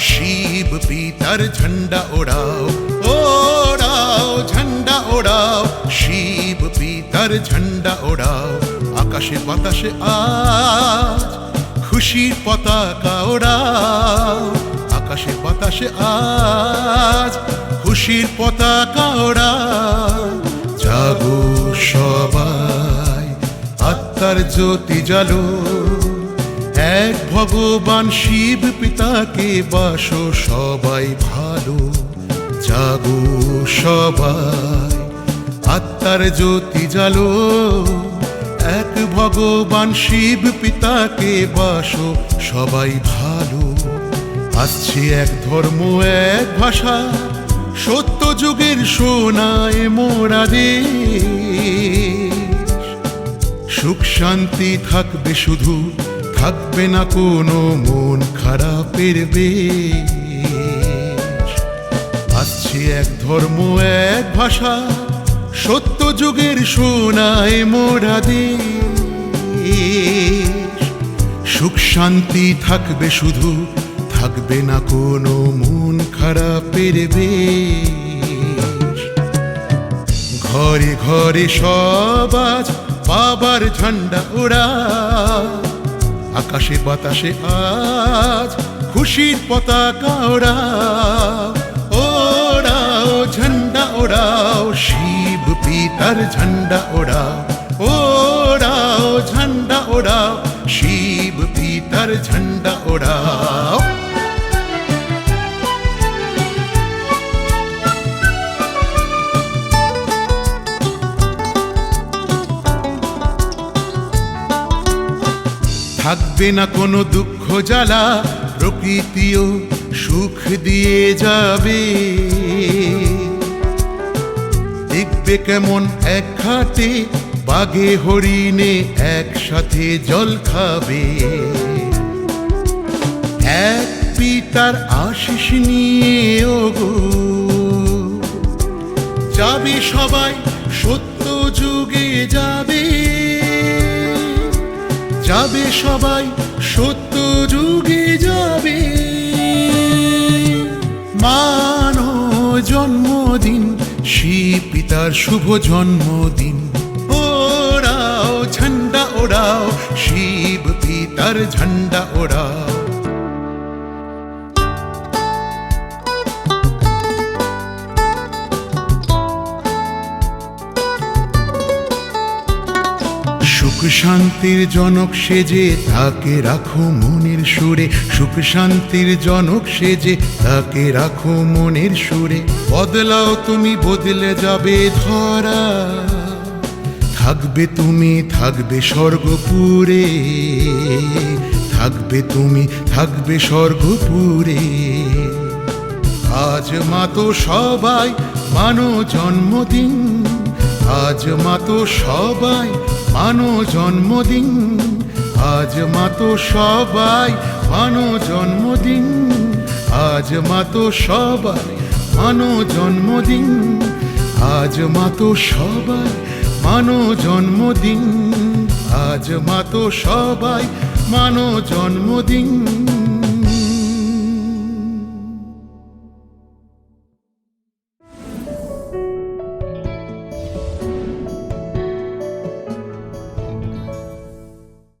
পিতার ঝন্ডা ওড়াও ওড়াও ঝন্ডা ওড়াও শিব পিতার ঝন্ডা ওড়াও আকাশে বাতাসে আজ খুশির পতাকা ওড়াও আকাশে বাতাসে আজ খুশির পতাকা ওড়াও জাগো সবাই আত্মার জ্যোতি জালো এক ভগবান শিব পিতাকে বাসো সবাই ভালো, জাগো সবাই। আত্মার জ্যোতি জালো এক ভগবান শিব পিতাকে বাসো সবাই ভালো। আসছে এক ধর্ম, এক ভাষা, সত্য যুগের সোনায় মোরা দেশ। সুখ শান্তি থাকবে শুধু থাকবে না কোনো মন খারাপের বেশ। আসছে এক ধর্ম, এক ভাষা, সত্য যুগের সোনায় মোরা দেশ। সুখ শান্তি থাকবে শুধু, থাকবে না কোনো মন খারাপের বেশ। ঘরে ঘরে সব আজ বাবার ঝান্ডা ওড়া। আকাশে বাতাসে আজ, খুশির পতাকা ওড়া ওড়াও, ঝান্ডা ওড়াও, শিব পিতার ঝান্ডা ওড়াও ওড়াও, ঝান্ডা ওড়াও, শিব পিতার ঝান্ডা ওড়াও। থাকবে না কোনো দুঃখ জ্বালা, প্রকৃতিও সুখ দিয়ে যাবে। দেখবে কেমন এক ঘাটে বাঘে হরিণে একসাথে জল খাবে। এক পিতার আশিস নিয়ে, ওগো, যাবে সবাই সত্য যুগে যাবে। যাবে সবাই, সত্য যুগে যাবে। মান জন্মদিন শিব পিতার শুভ জন্মদিন। ওরাও ঝান্ডা ওরাও শিব পিতার ঝান্ডা, ওড়াও। সুখ শান্তির জনক সেজে তাকে রাখো মনের সুরে। সুখ শান্তির জনক সেজে তাকে রাখো মনের সুরে। বদলাও তুমি, বদলে যাবে ধরা। থাকবে তুমি, থাকবে স্বর্গপুরে থাকবে তুমি, থাকবে স্বর্গপুরে আজ মাতো সবাই মানো জন্মদিন। আজ মাতো সবাই মানো জন্মদিন। আজ মাতো সবাই মানো জন্মদিন। আজ মাতো সবাই মানো জন্মদিন। আজ মাতো সবাই মানো জন্মদিন। আজ মাতো সবাই মানো জন্মদিন।